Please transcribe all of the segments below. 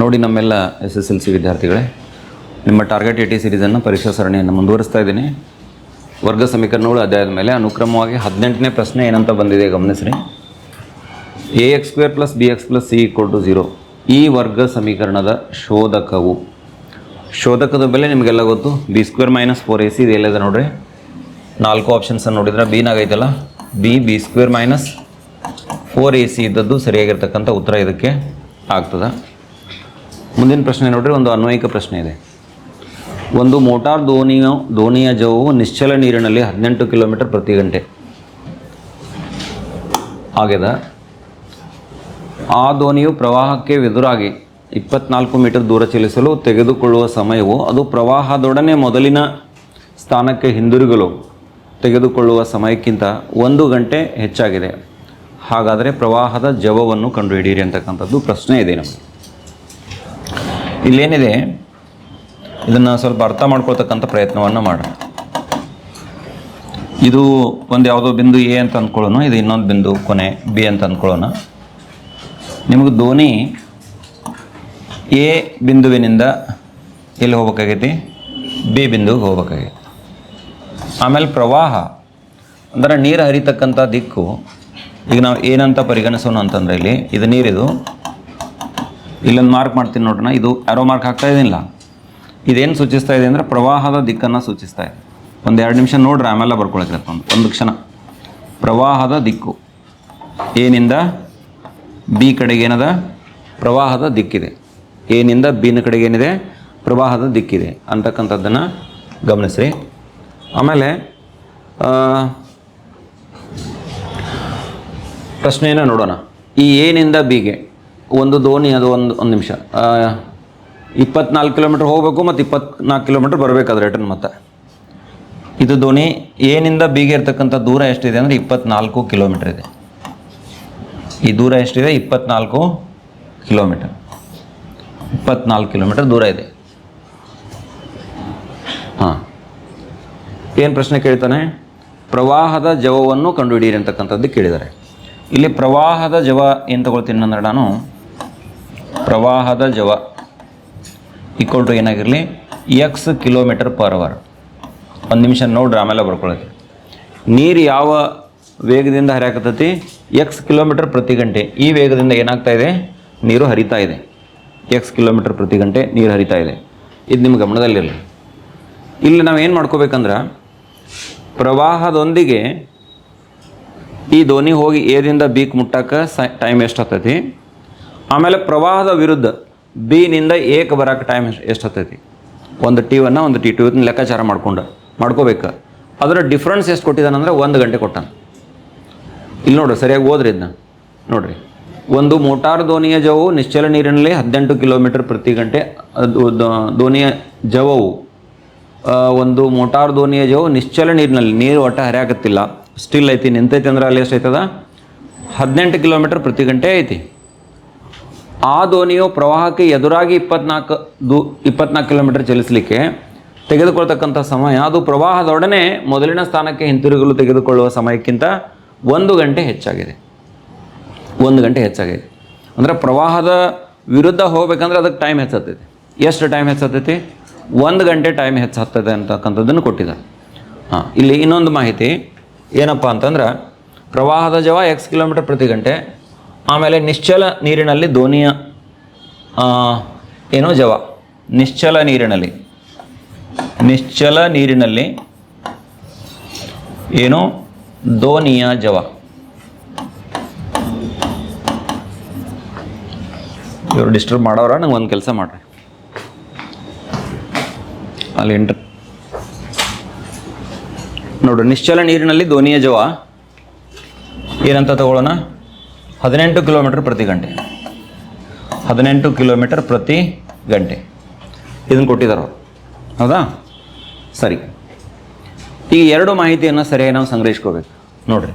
ನೋಡಿ ನಮ್ಮೆಲ್ಲ S S L C ವಿದ್ಯಾರ್ಥಿಗಳೇ, ನಿಮ್ಮ ಟಾರ್ಗೆಟ್ ಎ ಟಿ ಸಿರೀಸನ್ನು ಪರೀಕ್ಷಾ ಸರಣಿಯನ್ನು ಮುಂದುವರಿಸ್ತಾ ಇದ್ದೀನಿ. ವರ್ಗ ಸಮೀಕರಣಗಳು ಅಧ್ಯಾಯದ ಮೇಲೆ ಅನುಕ್ರಮವಾಗಿ ಹದಿನೆಂಟನೇ ಪ್ರಶ್ನೆ ಏನಂತ ಬಂದಿದೆ, ಗಮನಿಸ್ರಿ. A x square plus b x plus c equal to zero ಈ ವರ್ಗ ಸಮೀಕರಣದ ಶೋಧಕವು. ಶೋಧಕದ ಬೆಲೆ ನಿಮಗೆಲ್ಲ ಗೊತ್ತು? B square minus four a c ಇದು, ಎಲ್ಲಿದೆ ನೋಡ್ರಿ? ನಾಲ್ಕು ಆಪ್ಷನ್ಸನ್ನು ನೋಡಿದ್ರೆ ಬಿನಾಗೈತಲ್ಲ b b square minus four a c ಇದ್ದದ್ದು ಸರಿಯಾಗಿರ್ತಕ್ಕಂಥ ಉತ್ತರ ಇದಕ್ಕೆ ಆಗ್ತದೆ. ಮುಂದಿನ ಪ್ರಶ್ನೆ ನೋಡ್ರಿ, ಒಂದು ಅನ್ವಯಿಕ ಪ್ರಶ್ನೆ ಇದೆ. ಒಂದು ಮೋಟಾರ್ ದೋಣಿಯ ದೋಣಿಯ ಜವವು ನಿಶ್ಚಲ ನೀರಿನಲ್ಲಿ ಹದಿನೆಂಟು ಕಿಲೋಮೀಟರ್ ಪ್ರತಿ ಗಂಟೆ. ಆಗ್ಯದ? ಆ ದೋಣಿಯು ಪ್ರವಾಹಕ್ಕೆ ಎದುರಾಗಿ ಇಪ್ಪತ್ನಾಲ್ಕು ಮೀಟರ್ ದೂರ ಚಲಿಸಲು ತೆಗೆದುಕೊಳ್ಳುವ ಸಮಯವು, ಅದು ಪ್ರವಾಹದೊಡನೆ ಮೊದಲಿನ ಸ್ಥಾನಕ್ಕೆ ಹಿಂದಿರುಗಲು ತೆಗೆದುಕೊಳ್ಳುವ ಸಮಯಕ್ಕಿಂತ ಒಂದು ಗಂಟೆ ಹೆಚ್ಚಾಗಿದೆ. ಹಾಗಾದರೆ ಪ್ರವಾಹದ ಜವವನ್ನು ಕಂಡುಹಿಡಿಯಿರಿ ಅಂತಕ್ಕಂಥದ್ದು ಪ್ರಶ್ನೆ ಇದೆ ನಮಗೆ. ಇಲ್ಲೇನಿದೆ? ಇದನ್ನು ಸ್ವಲ್ಪ ಅರ್ಥ ಮಾಡ್ಕೊಳ್ತಕ್ಕಂಥ ಪ್ರಯತ್ನವನ್ನು ಮಾಡೋಣ ಇದು ಒಂದು ಯಾವುದೋ ಬಿಂದು ಎ ಅಂತ ಅಂದ್ಕೊಳ್ಳೋಣ ಇದು ಇನ್ನೊಂದು ಬಿಂದು ಕೊನೆ ಬಿ ಅಂತ ಅಂದ್ಕೊಳ್ಳೋಣ ನಿಮಗೆ ಧೋನಿ ಎ ಬಿಂದುವಿನಿಂದ ಎಲ್ಲಿ ಹೋಗ್ಬೇಕಾಗೈತಿ? ಬಿ ಬಿಂದುವಿಗೆ ಹೋಗ್ಬೇಕಾಗೈತಿ. ಆಮೇಲೆ ಪ್ರವಾಹ, ಅಂದರೆ ನೀರು ಹರಿತಕ್ಕಂಥ ದಿಕ್ಕು, ಈಗ ನಾವು ಏನಂತ ಪರಿಗಣಿಸೋಣ ಅಂತಂದರೆ ಇಲ್ಲಿ, ಇದು ನೀರಿದು. ಇಲ್ಲೊಂದು ಮಾರ್ಕ್ ಮಾಡ್ತೀನಿ ನೋಡೋಣ ಇದು ಆರೋ ಮಾರ್ಕ್ ಹಾಕ್ತಾ ಇದೀನಿಲ್ಲ ಇದೇನು ಸೂಚಿಸ್ತಾ ಇದೆ ಅಂದರೆ ಪ್ರವಾಹದ ದಿಕ್ಕನ್ನು ಸೂಚಿಸ್ತಾ ಇದೆ. ಒಂದು ಎರಡು ನಿಮಿಷ ನೋಡ್ರಿ, ಆಮೇಲೆ ಬರ್ಕೊಳಕ್ಕೆ ಒಂದು ಒಂದು ಕ್ಷಣ. ಪ್ರವಾಹದ ದಿಕ್ಕು. ಏನಿಂದ ಬಿ ಕಡೆಗೆ ಏನದ? ಪ್ರವಾಹದ ದಿಕ್ಕಿದೆ. ಏನಿಂದ ಬಿನ ಕಡೆಗೆ ಏನಿದೆ? ಪ್ರವಾಹದ ದಿಕ್ಕಿದೆ ಅಂತಕ್ಕಂಥದ್ದನ್ನು ಗಮನಿಸ್ರಿ. ಆಮೇಲೆ ಪ್ರಶ್ನೆಯನ್ನು ನೋಡೋಣ. ಈ ಏನಿಂದ ಬಿಗೆ ಒಂದು ದೋಣಿ, ಅದು ಒಂದು ಒಂದು ನಿಮಿಷ. ಇಪ್ಪತ್ನಾಲ್ಕು ಕಿಲೋಮೀಟ್ರ್ ಹೋಗಬೇಕು ಮತ್ತು ಇಪ್ಪತ್ನಾಲ್ಕು ಕಿಲೋಮೀಟ್ರ್ ಬರಬೇಕಾದ್ರೆ ರಿಟರ್ನ್ ಮತ್ತೆ. ಇದು ದೋಣಿ, ಏನಿಂದ ಬಿಗೆ ಇರ್ತಕ್ಕಂಥ ದೂರ ಎಷ್ಟಿದೆ ಅಂದರೆ ಇಪ್ಪತ್ನಾಲ್ಕು ಕಿಲೋಮೀಟ್ರ್ ಇದೆ. ಈ ದೂರ ಎಷ್ಟಿದೆ? ಇಪ್ಪತ್ನಾಲ್ಕು ಕಿಲೋಮೀಟರ್. ಇಪ್ಪತ್ನಾಲ್ಕು ಕಿಲೋಮೀಟರ್ ದೂರ ಇದೆ. ಹಾಂ. ಏನು ಪ್ರಶ್ನೆ ಕೇಳ್ತಾನೆ? ಪ್ರವಾಹದ ಜವವನ್ನು ಕಂಡುಹಿಡಿಯಿರಿ ಅಂತಕ್ಕಂಥದ್ದು ಕೇಳಿದ್ದಾರೆ. ಇಲ್ಲಿ ಪ್ರವಾಹದ ಜವ ಏನು ತಗೊಳ್ತೀನಿ ಅಂದ್ರೆ ನಾನು ಪ್ರವಾಹದ ಜವ. ಈಕ್ವಲ್ ಟು ಏನಾಗಿರಲಿ? ಎಕ್ಸ್ ಕಿಲೋಮೀಟರ್ ಪರ್ ಅವರ್ ಒಂದು ನಿಮಿಷ ನೋಡ್ರಿ ಆಮೇಲೆ ಬರ್ಕೊಳ್ಳೋದು ನೀರು ಯಾವ ವೇಗದಿಂದ ಹರಿಯಾಕತ್ತೈತಿ? ಎಕ್ಸ್ ಕಿಲೋಮೀಟರ್ ಪ್ರತಿ ಗಂಟೆ. ಈ ವೇಗದಿಂದ ಏನಾಗ್ತಾ ಇದೆ? ನೀರು ಹರಿತಾ ಇದೆ. ಎಕ್ಸ್ ಕಿಲೋಮೀಟರ್ ಪ್ರತಿ ಗಂಟೆ ನೀರು ಹರಿತಾ ಇದೆ. ಇದು ನಿಮ್ಮ ಗಮನದಲ್ಲಿರಲಿ. ಇಲ್ಲಿ ನಾವು ಏನು ಮಾಡ್ಕೋಬೇಕಂದ್ರೆ, ಪ್ರವಾಹದೊಂದಿಗೆ ಈ ದೋಣಿ ಹೋಗಿ ಎದಿಂದ ಬೀಕ್ ಮುಟ್ಟಕ್ಕೆ ಸ ಟೈಮ್ ಎಷ್ಟಾಗ್ತೈತಿ ಆಮೇಲೆ ಪ್ರವಾಹದ ವಿರುದ್ಧ ಬಿನಿಂದ ಏಕ ಬರೋಕ್ಕೆ ಟೈಮ್ ಎಷ್ಟು ಹತ್ತೈತಿ? ಒಂದು ಟಿ ಒನ್ನ ಒಂದು ಟಿ ಟು ಲೆಕ್ಕಾಚಾರ ಮಾಡ್ಕೊಂಡು, ಮಾಡ್ಕೋಬೇಕು. ಅದರ ಡಿಫ್ರೆನ್ಸ್ ಎಷ್ಟು ಕೊಟ್ಟಿದ್ದಾನಂದ್ರೆ ಒಂದು ಗಂಟೆ ಕೊಟ್ಟಾನ. ಇಲ್ಲಿ ನೋಡ್ರಿ ಸರಿಯಾಗಿ ಓದ್ರಿ ಇದನ್ನ ನೋಡ್ರಿ, ಒಂದು ಮೋಟಾರ್ ದೋಣಿಯ ಜವವು ನಿಶ್ಚಲ ನೀರಿನಲ್ಲಿ ಹದಿನೆಂಟು ಕಿಲೋಮೀಟರ್ ಪ್ರತಿ ಗಂಟೆ ದೋಣಿಯ ಜವವು ಒಂದು ಮೋಟಾರ್ ದೋಣಿಯ ಜವು ನಿಶ್ಚಲ ನೀರಿನಲ್ಲಿ, ನೀರು ಒಟ್ಟ ಹರಿಯಾಕತ್ತಿಲ್ಲ. ಸ್ಟಿಲ್ ಐತಿ, ನಿಂತೈತಿ ಅಂದ್ರೆ ಅಲ್ಲಿ ಎಷ್ಟು ಐತದ? ಹದಿನೆಂಟು ಕಿಲೋಮೀಟರ್ ಪ್ರತಿ ಗಂಟೆ ಐತಿ. ಆ ದೋಣಿಯು ಪ್ರವಾಹಕ್ಕೆ ಎದುರಾಗಿ ಇಪ್ಪತ್ನಾಲ್ಕು ದೂ, ಇಪ್ಪತ್ನಾಲ್ಕು ಕಿಲೋಮೀಟರ್ ಚಲಿಸಲಿಕ್ಕೆ ತೆಗೆದುಕೊಳ್ತಕ್ಕಂಥ ಸಮಯ. ಅದು ಪ್ರವಾಹದೊಡನೆ ಮೊದಲಿನ ಸ್ಥಾನಕ್ಕೆ ಹಿಂತಿರುಗಲು ತೆಗೆದುಕೊಳ್ಳುವ ಸಮಯಕ್ಕಿಂತ ಒಂದು ಗಂಟೆ ಹೆಚ್ಚಾಗಿದೆ. ಒಂದು ಗಂಟೆ ಹೆಚ್ಚಾಗಿದೆ. ಅಂದರೆ ಪ್ರವಾಹದ ವಿರುದ್ಧ ಹೋಗ್ಬೇಕಂದ್ರೆ ಅದಕ್ಕೆ ಟೈಮ್ ಹೆಚ್ಚತ್ತೈತಿ ಎಷ್ಟು ಟೈಮ್ ಹೆಚ್ಚತ್ತೈತಿ ಒಂದು ಗಂಟೆ ಟೈಮ್ ಹೆಚ್ಚು ಹತ್ತದೆ ಅಂತಕ್ಕಂಥದ್ದನ್ನು ಕೊಟ್ಟಿದ್ದಾರೆ. ಹಾಂ, ಇಲ್ಲಿ ಇನ್ನೊಂದು ಮಾಹಿತಿ ಏನಪ್ಪ ಅಂತಂದ್ರೆ ಪ್ರವಾಹದ ಜವ ಎಕ್ಸ್ ಕಿಲೋಮೀಟರ್ ಪ್ರತಿ ಗಂಟೆ ಆಮೇಲೆ ನಿಶ್ಚಲ ನೀರಿನಲ್ಲಿ ಧೋನಿಯ ಏನೋ ಜವ. ನಿಶ್ಚಲ ನೀರಿನಲ್ಲಿ. ನಿಶ್ಚಲ ನೀರಿನಲ್ಲಿ ಏನೋ ಧೋನಿಯ ಜವ. ಇವರು ಡಿಸ್ಟರ್ಬ್ ಮಾಡೋರ ನಂಗೆ ಒಂದು ಕೆಲಸ ಮಾಡ್ರಿ. ಅಲ್ಲಿ ಎಂಟ್ರ್ ನೋಡ್ರಿ, ನಿಶ್ಚಲ ನೀರಿನಲ್ಲಿ ಧೋನಿಯ ಜವ. ಏನಂತ ತಗೊಳ್ಳೋಣ? ಹದಿನೆಂಟು ಕಿಲೋಮೀಟರ್ ಪ್ರತಿ ಗಂಟೆ. ಹದಿನೆಂಟು ಕಿಲೋಮೀಟರ್ ಪ್ರತಿ ಗಂಟೆ. ಇದನ್ನು ಕೊಟ್ಟಿದ್ದಾರೆ ಅವರು. ಹೌದಾ? ಸರಿ. ಈ ಎರಡು ಮಾಹಿತಿಯನ್ನು ಸರಿಯಾಗಿ ನಾವು ಸಂಗ್ರಹಿಸ್ಕೋಬೇಕು. ನೋಡ್ರಿ.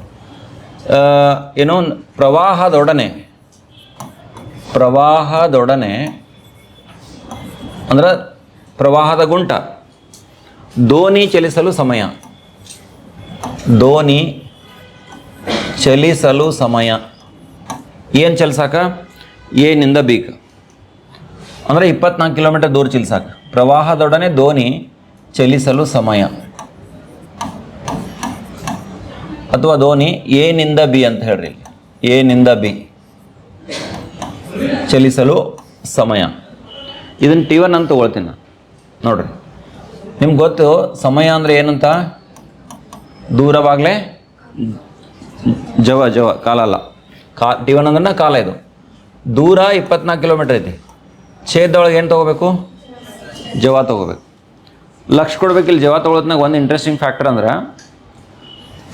ಏನೋ ಪ್ರವಾಹದೊಡನೆ ಪ್ರವಾಹದೊಡನೆ, ಅಂದ್ರೆ ಪ್ರವಾಹದ ಗುಂಟ ದೋಣಿ ಚಲಿಸಲು ಸಮಯ. ದೋಣಿ ಚಲಿಸಲು ಸಮಯ. ಏನು ಚಲಿಸಾಕ? ಏನಿಂದ ಬೀಕ್ ಅಂದರೆ ಇಪ್ಪತ್ನಾಲ್ಕು ಕಿಲೋಮೀಟರ್ ದೂರ ಚಲಿಸಾಕ. ಪ್ರವಾಹದೊಡನೆ ದೋಣಿ ಚಲಿಸಲು ಸಮಯ. ಅಥವಾ ದೋಣಿ ಏನಿಂದ ಬಿ ಅಂತ ಹೇಳ್ರಿ ಏನಿಂದ ಬಿ. ಚಲಿಸಲು ಸಮಯ. ಇದನ್ನು ಟಿ ಒನ್ ಅಂತ ತಗೊಳ್ತೀನಿ ನಾನು. ನೋಡ್ರಿ. ನಿಮ್ಗೆ ಗೊತ್ತು, ಸಮಯ ಅಂದರೆ ಏನಂತ? ದೂರವಾಗಲೇ ಜವ ಜವ ಕಾಲ ಅಲ್ಲ ಕಾ ಟಿ ಒನ್ ಅಂದ್ರೆ ಕಾಲ ಇದು. ದೂರ ಇಪ್ಪತ್ನಾಲ್ಕು ಕಿಲೋಮೀಟ್ರ್ ಐತಿ. ಛೇದೊಳಗೆ ಏನು ತೊಗೋಬೇಕು? ಜವ ತೊಗೋಬೇಕು. ಲಕ್ಷ ಕೊಡ್ಬೇಕು ಇಲ್ಲಿ ಜವ ತೊಗೊಳತ್ನಾಗ ಒಂದು ಇಂಟ್ರೆಸ್ಟಿಂಗ್ ಫ್ಯಾಕ್ಟರ್ ಅಂದ್ರೆ,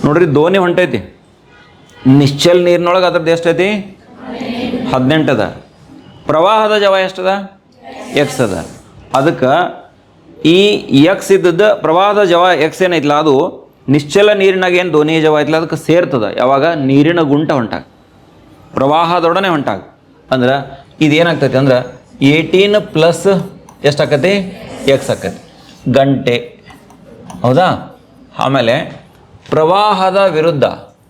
ನೋಡ್ರಿ ದೋಣಿ ಹೊಂಟೈತಿ. ನಿಶ್ಚಲ್ ನೀರಿನೊಳಗೆ ಅದ್ರದ್ದು ಎಷ್ಟೈತಿ ಅದ. ಪ್ರವಾಹದ ಜವ ಎಷ್ಟದ ಎಕ್ಸ್ ಅದ. ಅದಕ್ಕೆ ಈ ಎಕ್ಸ್ ಇದ್ದದ್ದು ಪ್ರವಾಹದ ಜವ ಎಕ್ಸ್ ಏನೈತಿಲ್ಲ ಅದು, ನಿಶ್ಚಲ ನೀರಿನಾಗ ಏನು ದೋಣಿ ಜವ ಐತಿಲ್ಲ ಅದಕ್ಕೆ ಸೇರ್ತದ. ಯಾವಾಗ? ನೀರಿನ ಗುಂಟ ಹೊಂಟಾಗ. ಪ್ರವಾಹದೊಡನೆ ಹೊಂಟಾಗ ಅಂದ್ರೆ ಇದೇನಾಗ್ತೈತಿ ಅಂದ್ರೆ ಏಯ್ಟೀನ್ ಪ್ಲಸ್ ಎಷ್ಟಾಕತಿ? ಎಕ್ಸ್ ಆಕತಿ. ಗಂಟೆ. ಹೌದಾ? ಆಮೇಲೆ ಪ್ರವಾಹದ ವಿರುದ್ಧ.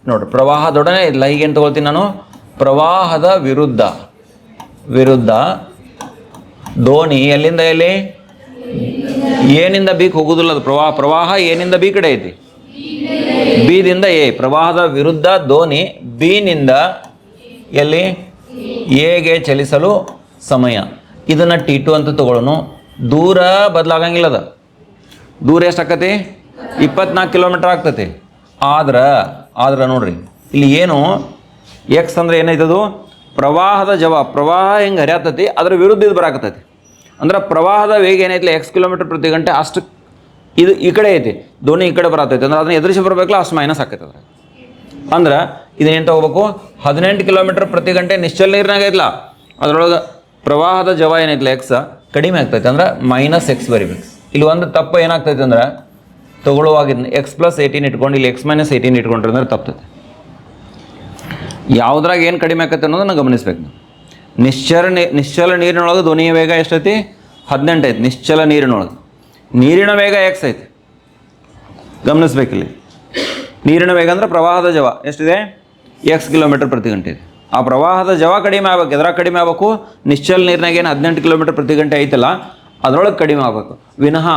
ನೋಡ್ರಿ ಪ್ರವಾಹದೊಡನೆ ಇಲ್ಲ ಈಗೇನು ತಗೊಳ್ತೀನಿ ನಾನು? ಪ್ರವಾಹದ ವಿರುದ್ಧ. ವಿರುದ್ಧ ದೋಣಿ ಎಲ್ಲಿಂದ ಎಲ್ಲಿ? ಏನಿಂದ ಬೀಕ್ ಹೋಗುದಿಲ್ಲ ಅದು. ಪ್ರವಾಹ ಪ್ರವಾಹ ಏನಿಂದ ಬಿ ಕಡೆ ಐತಿ. ಬಿದಿಂದ ಎ. ಪ್ರವಾಹದ ವಿರುದ್ಧ ದೋಣಿ ಬಿನಿಂದ ಎಲ್ಲಿ? ಎಗೆ ಚಲಿಸಲು ಸಮಯ? ಇದನ್ನು ಟಿ ಟು ಅಂತ ತಗೊಳ್ಳೋನು. ದೂರ ಬದಲಾಗಂಗಿಲ್ಲ ಅದ. ದೂರ ಎಷ್ಟು ಆಕತಿ ಇಪ್ಪತ್ನಾಲ್ಕು ಕಿಲೋಮೀಟ್ರ್ ಆಗ್ತತಿ. ಆದ್ರೆ ಆದ್ರೆ ನೋಡ್ರಿ, ಇಲ್ಲಿ ಏನು ಎಕ್ಸ್ ಅಂದ್ರೆ ಏನೈತದು ಪ್ರವಾಹದ ಜವ, ಪ್ರವಾಹ ಹೆಂಗೆ ಹರಿಯತತಿ? ಅದ್ರ ವಿರುದ್ಧ ಇದು ಬರಾಕತ್ತೈತಿ ಅಂದ್ರೆ ಪ್ರವಾಹದ ವೇಗ ಏನೈತಿ ಎಕ್ಸ್ ಕಿಲೋಮೀಟರ್ ಪ್ರತಿ ಗಂಟೆ ಅಷ್ಟು ಇದು ಈ ಕಡೆ ಐತಿ. ದೋಣಿ ಈ ಕಡೆ ಬರತೈತಿ. ಅಂದ್ರೆ ಅದನ್ನ ಎದುರಿಸಿ ಬರಬೇಕಲ್ಲ, ಅಷ್ಟು ಮೈನಸ್ ಆಕೈತೆ ಅದ್ರಾಗ. ಅಂದ್ರೆ ಇದನ್ನೇನು ತಗೋಬೇಕು? ಹದಿನೆಂಟು ಕಿಲೋಮೀಟರ್ ಪ್ರತಿ ಗಂಟೆ ನಿಶ್ಚಲ ನೀರಿನಾಗ ಐತ್ಲ ಅದರೊಳಗೆ ಪ್ರವಾಹದ ಜವ ಏನೈತಿಲ್ಲ ಎಕ್ಸ್ ಕಡಿಮೆ ಆಗ್ತೈತೆ ಅಂದ್ರೆ ಮೈನಸ್ ಎಕ್ಸ್ ಬರಿಬೇಕು. ಇಲ್ಲಿ ಒಂದು ತಪ್ಪು ಏನಾಗ್ತೈತೆ ಅಂದ್ರೆ ತಗೊಳ್ಳುವಾಗ ಎಕ್ಸ್ ಪ್ಲಸ್ ಏಯ್ಟೀನ್ ಇಟ್ಕೊಂಡು ಇಲ್ಲಿ ಎಕ್ಸ್ ಮೈನಸ್ ಏಯ್ಟೀನ್ ಇಟ್ಕೊಂಡ್ರೆ ಅಂದ್ರೆ ತಪ್ತೈತೆ. ಯಾವುದ್ರಾಗ ಏನು ಕಡಿಮೆ ಆಗತ್ತೆ ಅನ್ನೋದನ್ನು ಗಮನಿಸ್ಬೇಕು ನಿಶ್ಚಲ ನೀ, ನಿಶ್ಚಲ ನೀರಿನೊಳಗೆ ಧ್ವನಿಯ ವೇಗ ಎಷ್ಟೈತಿ? ಹದಿನೆಂಟು ಐತಿ, ನಿಶ್ಚಲ ನೀರಿನೊಳಗೆ. ನೀರಿನ ವೇಗ ಎಕ್ಸ್ ಐತಿ. ಗಮನಿಸ್ಬೇಕಿಲ್ಲಿ. ನೀರಿನ ವೇಗ ಅಂದರೆ ಪ್ರವಾಹದ ಜವ. ಎಷ್ಟಿದೆ? ಎಕ್ಸ್ ಕಿಲೋಮೀಟರ್ ಪ್ರತಿ ಗಂಟೆ ಇದೆ. ಆ ಪ್ರವಾಹದ ಜವ ಕಡಿಮೆ ಆಗ್ಬೇಕು. ಎದ್ರಾಗ ಕಡಿಮೆ ಆಗಬೇಕು? ನಿಶ್ಚಲ ನೀರಿನಾಗ ಏನು ಹದಿನೆಂಟು ಕಿಲೋಮೀಟರ್ ಪ್ರತಿ ಗಂಟೆ ಐತಲ್ಲ, ಅದರೊಳಗೆ ಕಡಿಮೆ ಆಗಬೇಕು. ವಿನಃ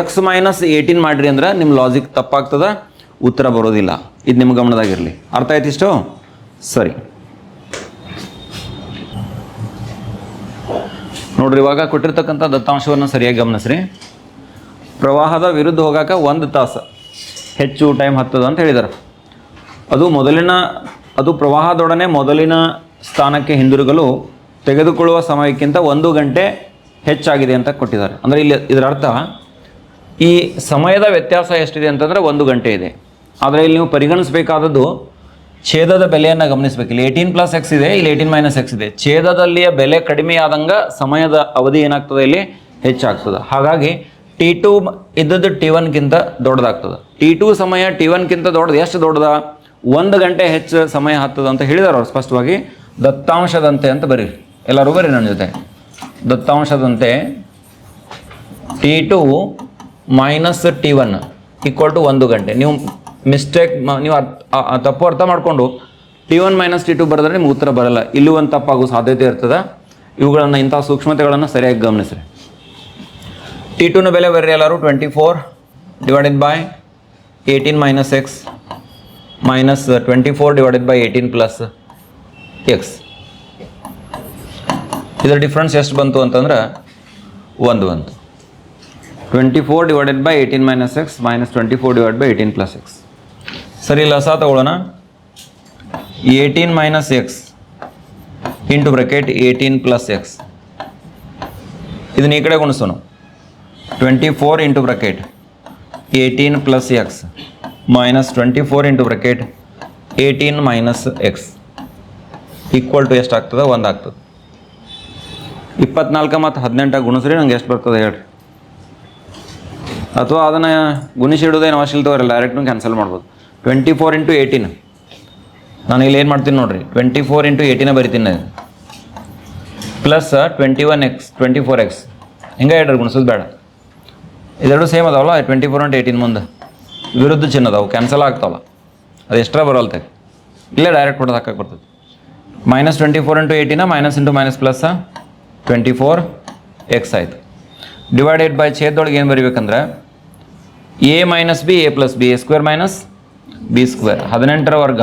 ಎಕ್ಸ್ ಮೈನಸ್ ಏಯ್ಟೀನ್ ಮಾಡಿರಿ ಅಂದ್ರೆ ನಿಮ್ಮ ಲಾಜಿಕ್ ತಪ್ಪಾಗ್ತದ, ಉತ್ತರ ಬರೋದಿಲ್ಲ. ಇದು ನಿಮ್ಮ ಗಮನದಾಗಿರಲಿ. ಅರ್ಥ ಆಯ್ತು ಇಷ್ಟು? ಸರಿ. ನೋಡ್ರಿ, ಇವಾಗ ಕೊಟ್ಟಿರ್ತಕ್ಕಂಥ ದತ್ತಾಂಶವನ್ನು ಸರಿಯಾಗಿ ಗಮನಿಸ್ರಿ. ಪ್ರವಾಹದ ವಿರುದ್ಧ ಹೋಗಾಕ ಒಂದು ತಾಸು. ಹೆಚ್ಚು ಟೈಮ್ ಹತ್ತದ ಅಂತ ಹೇಳಿದ್ದಾರೆ ಅದು ಮೊದಲಿನ, ಅದು ಪ್ರವಾಹದೊಡನೆ ಮೊದಲಿನ ಸ್ಥಾನಕ್ಕೆ ಹಿಂದಿರುಗಲು ತೆಗೆದುಕೊಳ್ಳುವ ಸಮಯಕ್ಕಿಂತ ಒಂದು ಗಂಟೆ ಹೆಚ್ಚಾಗಿದೆ ಅಂತ ಕೊಟ್ಟಿದ್ದಾರೆ. ಅಂದರೆ ಇಲ್ಲಿ ಇದರ ಅರ್ಥ, ಈ ಸಮಯದ ವ್ಯತ್ಯಾಸ ಎಷ್ಟಿದೆ ಅಂತಂದರೆ ಒಂದು ಗಂಟೆ ಇದೆ. ಆದರೆ ಇಲ್ಲಿ ನೀವು ಪರಿಗಣಿಸಬೇಕಾದದ್ದು ಛೇದದ ಬೆಲೆಯನ್ನು ಗಮನಿಸಬೇಕು. ಇಲ್ಲಿ ಏಯ್ಟೀನ್ ಪ್ಲಸ್ ಎಕ್ಸ್ ಇದೆ, ಇಲ್ಲಿ ಏಯ್ಟೀನ್ ಮೈನಸ್ ಎಕ್ಸ್ ಇದೆ. ಛೇದದಲ್ಲಿಯ ಬೆಲೆ ಕಡಿಮೆ ಆದಂಗೆ ಸಮಯದ ಅವಧಿ ಏನಾಗ್ತದೆ ಇಲ್ಲಿ? ಹೆಚ್ಚಾಗ್ತದೆ. ಹಾಗಾಗಿ ಟಿ ಟು ಇದ್ದದ್ದು ಟಿ ಒನ್ಗಿಂತ ದೊಡ್ಡದಾಗ್ತದೆ. ಟಿ ಟು ಸಮಯ ಟಿ ಒನ್ಗಿಂತ ದೊಡ್ಡದು, ಎಷ್ಟು ದೊಡ್ಡದ? ಒಂದು ಗಂಟೆ ಹೆಚ್ಚು ಸಮಯ ಹತ್ತದ ಅಂತ ಹೇಳಿದಾರೆ ಅವ್ರು ಸ್ಪಷ್ಟವಾಗಿ. ದತ್ತಾಂಶದಂತೆ ಅಂತ ಬರೀರಿ ಎಲ್ಲರೂ ಬರೀ ನನ್ನ ಜೊತೆ. ದತ್ತಾಂಶದಂತೆ t two minus t one equal to ಒಂದು ಗಂಟೆ. ನೀವು ಮಿಸ್ಟೇಕ್ ನೀವು ತಪ್ಪು ಅರ್ಥ ಮಾಡಿಕೊಂಡು t one minus t two ಬರೆದ್ರೆ ನಿಮ್ಗೆ ಉತ್ತರ ಬರಲ್ಲ. ಇಲ್ಲೂ ಒಂದು ತಪ್ಪಾಗೋ ಸಾಧ್ಯತೆ ಇರ್ತದೆ. ಇವುಗಳನ್ನು ಇಂಥ ಸೂಕ್ಷ್ಮತೆಗಳನ್ನು ಸರಿಯಾಗಿ ಗಮನಿಸ್ರಿ. ಟಿ ಟುನ ಬೆಲೆ ಬರ್ರಿ ಎಲ್ಲರೂ twenty four divided by eighteen minus x minus twenty four divided by plus plus x ಇದರ ಡಿಫ್ರೆನ್ಸ್ ಎಷ್ಟು ಬಂತು ಅಂತಂದ್ರೆ ಒಂದು ಬಂತು. Twenty four divided by eighteen minus x minus twenty four divide by eighteen plus x ಸರಿ ಲಸ ತಗೊಳ್ಳೋಣ. Eighteen minus x into bracket eighteen plus x ಇದನ್ನ ಈ ಕಡೆ ಗುಣಿಸೋಣ. Twenty four into bracket eighteen plus x minus twenty four into bracket eighteen minus x equal to ಎಷ್ಟು ಆಗ್ತದೆ? ಒಂದು ಆಗ್ತದೆ. ಇಪ್ಪತ್ನಾಲ್ಕು ಮತ್ತು ಹದಿನೆಂಟಾಗಿ ಗುಣಿಸ್ರಿ, ನಂಗೆ ಎಷ್ಟು ಬರ್ತದೆ ಹೇಳ್ರಿ. ಅಥವಾ ಅದನ್ನು ಗುಣಿಸಿಡೋದೇನು ಅವಶ್ಯ ತಗೋರಿ ಡೈರೆಕ್ಟ್ನು ಕ್ಯಾನ್ಸಲ್ ಮಾಡ್ಬೋದು. ಟ್ವೆಂಟಿ ಫೋರ್ ಇಂಟು ಏಯ್ಟೀನ್ ನಾನು ಇಲ್ಲಿ ಏನು ಮಾಡ್ತೀನಿ ನೋಡಿರಿ ಟ್ವೆಂಟಿ ಫೋರ್ ಇಂಟು ಏಯ್ಟೀನೇ ಬರಿತೀನಿ plus twenty one x twenty four x ಹಿಂಗೆ ಹೇಳ್ರಿ, ಗುಣಿಸೋದು ಬೇಡ. ಇದೆರಡು ಸೇಮ್ ಅದಾವಲ್ಲ ಟ್ವೆಂಟಿ ಫೋರ್ ಅಂಟ್ ಏಯ್ಟೀನ್ ಮುಂದೆ. ವಿರುದ್ಧ ಚಿನ್ನ ಅದಾವು ಕ್ಯಾನ್ಸಲ್ ಆಗ್ತಾವಲ್ಲ. ಅದು ಎಕ್ಸ್ಟ್ರಾ ಬರಲ್ತೆ? ಇಲ್ಲೇ ಡೈರೆಕ್ಟ್ ಹೊಡೆದು ಹಾಕಕ್ಕೆ ಬರ್ತದೆ. Minus twenty four into eighteen minus into minus plus twenty four x ಆಯಿತು. ಡಿವೈಡೆಡ್ ಬೈ ಛೇದೊಳಗೆ ಏನು ಬರಿಬೇಕಂದ್ರೆ a minus b a plus b a square minus b square ಹದಿನೆಂಟರ ವರ್ಗ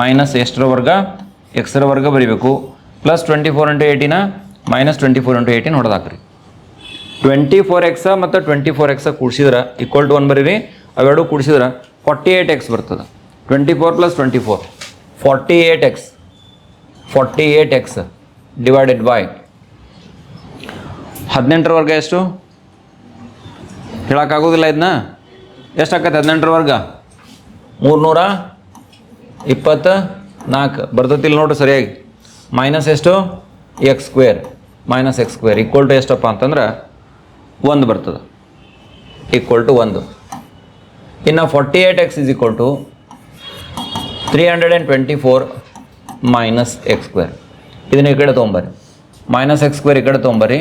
ಮೈನಸ್ ಎಷ್ಟರ ವರ್ಗ? ಎಕ್ಸರ ವರ್ಗ ಬರಿಬೇಕು. Plus twenty four into eighteen minus twenty four into eighteen ಹೊಡೆದಾಕ್ರಿ. Twenty four ಎಕ್ಸ ಮತ್ತು ಟ್ವೆಂಟಿ ಫೋರ್ ಎಕ್ಸ ಕೂಡಿಸಿದ್ರೆ ಈಕ್ವಲ್ ಟು ಒನ್ ಬರೀರಿ. ಅವೆರಡು ಕೂಡಿಸಿದ್ರೆ ಫಾರ್ಟಿ ಏಯ್ಟ್ ಎಕ್ಸ್ ಬರ್ತದೆ. Twenty four plus twenty four forty eight x forty eight x divided by ಹದಿನೆಂಟರ ವರ್ಗ ಎಷ್ಟು? ಹೇಳೋಕ್ಕಾಗೋದಿಲ್ಲ ಇದನ್ನ ಎಷ್ಟು ಹದಿನೆಂಟರವರೆಗ? ಹದಿನೆಂಟರ ವರ್ಗ ಮೂರ್ನೂರ ಇಪ್ಪತ್ತ ನಾಲ್ಕು. ಬರ್ತತಿಲ್ಲ ನೋಡ್ರಿ ಸರಿಯಾಗಿ. ಮೈನಸ್ ಎಷ್ಟು? X square minus x square equal to ಎಷ್ಟಪ್ಪ ಅಂತಂದ್ರೆ ಒಂದು ಬರ್ತದೆ. ಈಕ್ವಲ್ ಟು ಒಂದು. ಇನ್ನು forty eight x is equal to three hundred and twenty four minus x square ಇದನ್ನ ಈ ಕಡೆ ತೊಗೊಂಬರ್ರಿ. ಮೈನಸ್ ಎಕ್ಸ್ ಸ್ಕ್ವೇರ್ ಈ ಕಡೆ ತೊಗೊಂಬರ್ರಿ.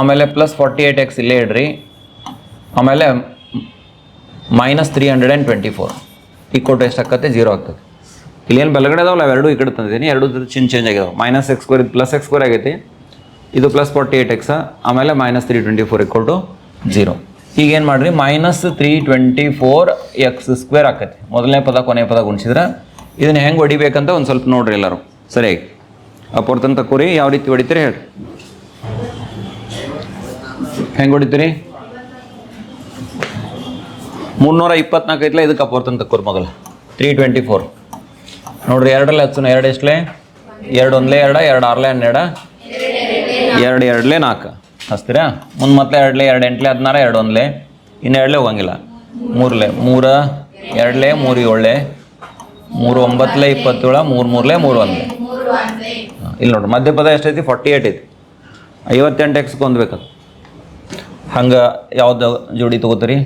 ಆಮೇಲೆ ಪ್ಲಸ್ ಫಾರ್ಟಿ ಏಯ್ಟ್ ಎಕ್ಸ್ ಇಲ್ಲೇ ಇಡ್ರಿ. ಆಮೇಲೆ minus three hundred and twenty four equal to ಎಷ್ಟು ಆಕತ್ತೆ ಜೀರೋ ಆಗ್ತದೆ. ಇಲ್ಲೇನು ಬಲಗಡೆ ಅದಾವಲ್ಲ, ಅವೆರಡು ಈ ಕಡೆ ತಂದಿದ್ದೀನಿ. ಎರಡು ಚಿನ್ ಚೇಂಜ್ ಆಗಿದಾವೆ. Minus x square plus x square ಆಗೈತಿ. ಇದು ಪ್ಲಸ್ ಫಾರ್ಟಿ ಏಟ್ ಎಕ್ಸ ಆಮೇಲೆ minus three twenty four equal to zero ಈಗೇನು ಮಾಡಿರಿ? Minus three twenty four x square ಆಕೈತಿ. ಮೊದಲನೇ ಪದ, ಕೊನೆಯ ಪದ ಗುಣಿಸಿದ್ರೆ ಇದನ್ನು ಹೆಂಗೆ ಹೊಡಿಬೇಕಂತ ಒಂದು ಸ್ವಲ್ಪ ನೋಡ್ರಿ ಎಲ್ಲರೂ. ಸರಿಯಾಗಿ ಅಪ್ಪರ್ತಂತ ಕೂರಿ ಯಾವ ರೀತಿ ಹೊಡಿತೀರಿ ಹೇಳಿ ಹೆಂಗೆ ಹೊಡಿತೀರಿ? ಮುನ್ನೂರ ಇಪ್ಪತ್ನಾಲ್ಕು ಐತ್ಲ ಇದಕ್ಕೆ ಅಪೋರ್ತಂತ ಕೂರಿ ಮೊದಲು ತ್ರೀ ಟ್ವೆಂಟಿ ಫೋರ್ ನೋಡ್ರಿ ಎರಡಲ್ಲ ಹಚ್ಚು ಎರಡು ಎಷ್ಟಲೇ? ಎರಡು ಒಂದ್ಲೇ ಎರಡ, ಎರಡು ಆರ್ಲೆ ಹನ್ನೆರಡ. ಎರಡು ಎರಡ್ಲೆ ನಾಲ್ಕು. ಹಚ್ತೀರಾ? ಮುಂದೆ ಮತ್ತೆ ಎರಡ್ಲೆ, ಎರಡು ಎಂಟ್ಲೆ, ಹದಿನಾರ, ಎರಡು ಒಂದ್ಲೆ. ಇನ್ನು ಎರಡ್ಲೆ ಹೋಗಂಗಿಲ್ಲ. ಮೂರ್ಲೆ, ಮೂರ, ಎರಡ್ಲೆ, ಮೂರು ಏಳ್ಲೆ. ಮೂರು ಒಂಬತ್ತಲೆ ಇಪ್ಪತ್ತೇಳು, ಮೂರು ಮೂರ್ಲೆ, ಮೂರು ಒಂದ್ಲೆ. ಇಲ್ಲಿ ನೋಡ್ರಿ ಮಧ್ಯ ಪದ ಎಷ್ಟೈತಿ? ಫಾರ್ಟಿ ಏಯ್ಟ್ ಐತಿ. ಐವತ್ತೆಂಟು ಎಕ್ಸ್ ಹೊಂದ್ಬೇಕದು ಹಂಗೆ ಯಾವ್ದು ಜೋಡಿ ತೊಗೋತೀರಿ?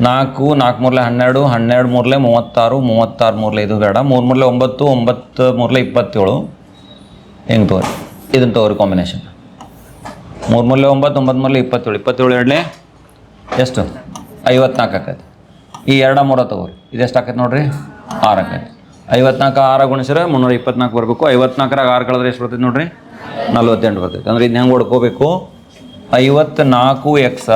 ನಾಲ್ಕು ನಾಲ್ಕು ಮೂರಲೆ, ಹನ್ನೆರಡು ಹನ್ನೆರಡು ಮೂರಲೆ, ಮೂವತ್ತಾರು ಮೂವತ್ತಾರು ಮೂರಲೆ, ಇದು ಬೇಡ. ಮೂರು ಮೂರಲೆ ಒಂಬತ್ತು ಒಂಬತ್ತು ಮೂರಲೆ ಇಪ್ಪತ್ತೇಳು. ಹೆಂಗೆ ತಗೋರಿ. ಇದನ್ನು ತಗೋರಿ ಕಾಂಬಿನೇಷನ್ ಮೂರು ಮೂರಲೆ ಒಂಬತ್ತು ಒಂಬತ್ತು ಮೂರಲೆ ಇಪ್ಪತ್ತೇಳು. ಇಪ್ಪತ್ತೇಳು ಎರಡನೇ ಎಷ್ಟು? ಐವತ್ನಾಲ್ಕು ಆಕೈತೆ. ಈ ಎರಡ ಮೂರ ತಗೋರಿ. ಇದೆಷ್ಟು ಆಕೈತೆ ನೋಡ್ರಿ? ಆರು ಆಕೈತೆ. ಐವತ್ನಾಲ್ಕು ಆರು ಗುಣಿಸಿದ್ರೆ ಮುನ್ನೂರ ಇಪ್ಪತ್ನಾಲ್ಕು ಬರಬೇಕು. ಐವತ್ನಾಲ್ಕರಾಗ ಆರು ಕಳೆದ್ರೆ ಎಷ್ಟು ಬರ್ತೈತೆ ನೋಡ್ರಿ? ನಲ್ವತ್ತೆಂಟು ಬರ್ತೈತೆ. ಅಂದ್ರೆ ಇದು ಹೆಂಗೆ ಹೊಡ್ಕೋಬೇಕು? ಐವತ್ನಾಲ್ಕು ಎಕ್ಸ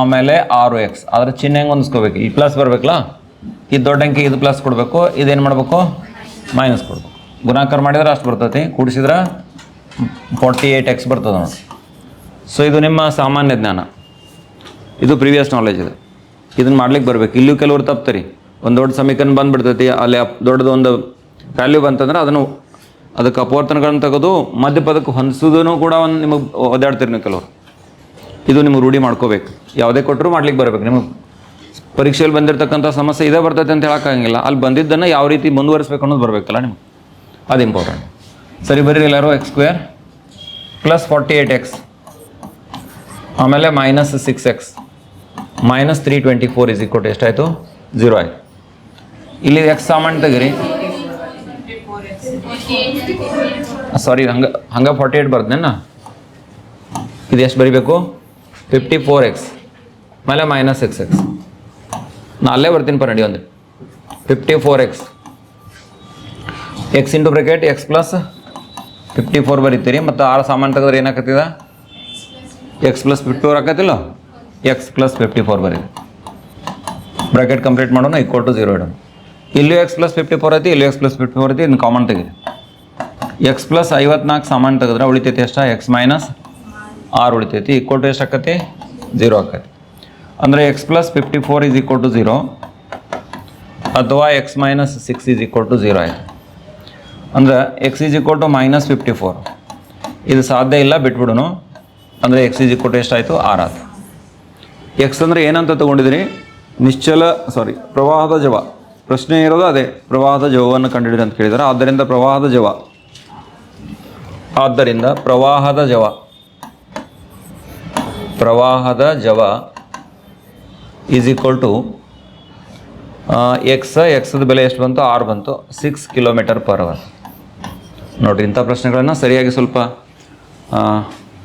ಆಮೇಲೆ ಆರು ಎಕ್ಸ್ ಅದ್ರ ಚಿಹ್ನೆ ಹೆಂಗೆ ಹೊಂದಿಸ್ಕೋಬೇಕು? ಈ ಪ್ಲಸ್ ಬರಬೇಕಲ್ಲ? ಈ ದೊಡ್ಡ ಅಂಕಿ ಇದು ಪ್ಲಸ್ ಕೊಡಬೇಕು. ಇದೇನು ಮಾಡಬೇಕು? ಮೈನಸ್ ಕೊಡಬೇಕು. ಗುಣಾಕಾರ ಮಾಡಿದ್ರೆ ಅಷ್ಟು ಬರ್ತೈತಿ. ಕೂಡಿಸಿದ್ರೆ ಫೋರ್ಟಿ ಏಯ್ಟ್ ಎಕ್ಸ್ ಬರ್ತದೆ ನೋಡಿ ಸೊ ಇದು ನಿಮ್ಮ ಸಾಮಾನ್ಯ ಜ್ಞಾನ. ಇದು ಪ್ರೀವಿಯಸ್ ನಾಲೆಜ್ ಇದೆ. ಇದನ್ನು ಮಾಡ್ಲಿಕ್ಕೆ ಬರಬೇಕು. ಇಲ್ಲೂ ಕೆಲವರು ತಪ್ತರಿ. ಒಂದು ದೊಡ್ಡ ಸಮೀಕರಣ ಬಂದುಬಿಡ್ತೈತಿ. ಅಲ್ಲಿ ಅಪ್ ದೊಡ್ಡದು ಒಂದು ವ್ಯಾಲ್ಯೂ ಬಂತಂದ್ರೆ ಅದನ್ನು ಅದಕ್ಕೆ ಅಪವರ್ತನಗಳನ್ನು ತೆಗೆದು ಮಧ್ಯಪದಕ್ಕೆ ಹೊಂದಿಸೋದನ್ನು ಕೂಡ ಒಂದು ನಿಮಗೆ ಓದಾಡ್ತೀರಿ ನೀವು ಕೆಲವರು. ಇದು ನಿಮಗೆ ರೂಢಿ ಮಾಡ್ಕೋಬೇಕು. ಯಾವುದೇ ಕೊಟ್ಟರು ಮಾಡ್ಲಿಕ್ಕೆ ಬರಬೇಕು. ನಿಮಗೆ ಪರೀಕ್ಷೆಯಲ್ಲಿ ಬಂದಿರತಕ್ಕಂಥ ಸಮಸ್ಯೆ ಇದೇ ಬರ್ತೈತೆ ಅಂತ ಹೇಳೋಕ್ಕಾಗಂಗಿಲ್ಲ ಅಲ್ಲಿ ಬಂದಿದ್ದನ್ನು ಯಾವ ರೀತಿ ಮುಂದುವರಿಸ್ಬೇಕು ಅನ್ನೋದು ಬರಬೇಕಲ್ಲ ನಿಮಗೆ. ಅದು ಇಂಪಾರ್ಟೆಂಟ್ ಸರಿ, ಬರ್ರಿ ಎಲ್ಲರೂ x square plus forty eight x ಆಮೇಲೆ minus six x minus three twenty four is ಕೊಟ್ಟು ಎಷ್ಟಾಯಿತು ಜೀರೋ ಆಯಿತು? ಇಲ್ಲಿ ಎಕ್ಸ್ ಸಾಮಾನ್ ತೆಗಿರಿ ಸಾರಿ ಹಂಗೆ ಹಂಗೆ ಫಾರ್ಟಿ ಏಯ್ಟ್ ಬರ್ದೇನ ಇದು ಎಷ್ಟು ಬರಿಬೇಕು? ಫಿಫ್ಟಿ ಫೋರ್ ಎಕ್ಸ್ ಆಮೇಲೆ ಮೈನಸ್ ಸಿಕ್ಸ್ ಎಕ್ಸ್ ನಾ ಅಲ್ಲೇ ಬರ್ತೀನಿ ಪರ್ ನಡಿ ಒಂದು. Fifty four x x into bracket x plus fifty four ಬರೀತೀರಿ. ಮತ್ತು ಆರು ಸಾಮಾನು ತೆಗೆದ್ರೆ ಏನಾಕತ್ತಿದ ಎಕ್ಸ್ ಪ್ಲಸ್ ಫಿಫ್ಟಿ ಫೋರ್ ಆಕತಿಲ್ಲ? ಎಕ್ಸ್ ಪ್ಲಸ್ ಫಿಫ್ಟಿ ಫೋರ್ ಬರೀ. ಬ್ರಾಕೆಟ್ ಕಂಪ್ಲೀಟ್ ಮಾಡೋಣ ಈಕ್ವಲ್ ಟು ಜೀರೋ ಇಡೋಣ. ಇಲ್ಲೂ ಎಕ್ಸ್ ಪ್ಲಸ್ ಫಿಫ್ಟಿ ಫೋರ್ ಐತಿ, ಇಲ್ಲೂ ಎಕ್ಸ್ ಪ್ಲಸ್ ಫಿಫ್ಟಿ ಫೋರ್ ಐತಿ ಇನ್ನು ಕಾಮನ್ ತೆಗೀರಿ. ಎಕ್ಸ್ ಪ್ಲಸ್ ಐವತ್ನಾಲ್ಕು ಸಾಮಾನು ತೆಗೆದ್ರೆ ಉಳಿತೈತಿ ಎಷ್ಟ? ಎಕ್ಸ್ ಮೈನಸ್ ಆರು ಉಳಿತೈತಿ ಈಕ್ವಲ್ ಟು ಎಷ್ಟು ಆಕತಿ? ಜೀರೋ ಆಕತಿ. ಅಂದರೆ x plus fifty four is equal to zero ಅಥವಾ x minus six is equal to zero ಆಯಿತು. ಅಂದ್ರೆ x is equal to minus fifty four ಇದು ಸಾಧ್ಯ ಇಲ್ಲ, ಬಿಟ್ಬಿಡುನು. ಅಂದರೆ ಎಕ್ಸ್ ಇಜಿ ಕೊಟ್ಟು ಎಷ್ಟಾಯಿತು ಆರ್ ಆತ ಎಕ್ಸ್ ಅಂದರೆ ಏನಂತ ತೊಗೊಂಡಿದ್ದೀರಿ ನಿಶ್ಚಲ ಸಾರಿ ಪ್ರವಾಹದ ಜವ ಪ್ರಶ್ನೆ ಇರೋದು ಅದೇ, ಪ್ರವಾಹದ ಜವವನ್ನು ಕಂಡುಹಿಡಿದು ಅಂತ ಕೇಳಿದ್ದಾರೆ ಆದ್ದರಿಂದ ಪ್ರವಾಹದ ಜವ ಆದ್ದರಿಂದ ಪ್ರವಾಹದ ಜವ ಪ್ರವಾಹದ ಜವ ಈಸ್ ಈಕ್ವಲ್ ಟು ಎಕ್ಸ ಎಕ್ಸದ ಬೆಲೆ ಎಷ್ಟು ಬಂತು? ಆರು ಬಂತು. ಸಿಕ್ಸ್ ಕಿಲೋಮೀಟರ್ ಪರ್ ಅವರ್ ನೋಡಿರಿ ಇಂಥ ಪ್ರಶ್ನೆಗಳನ್ನು ಸರಿಯಾಗಿ ಸ್ವಲ್ಪ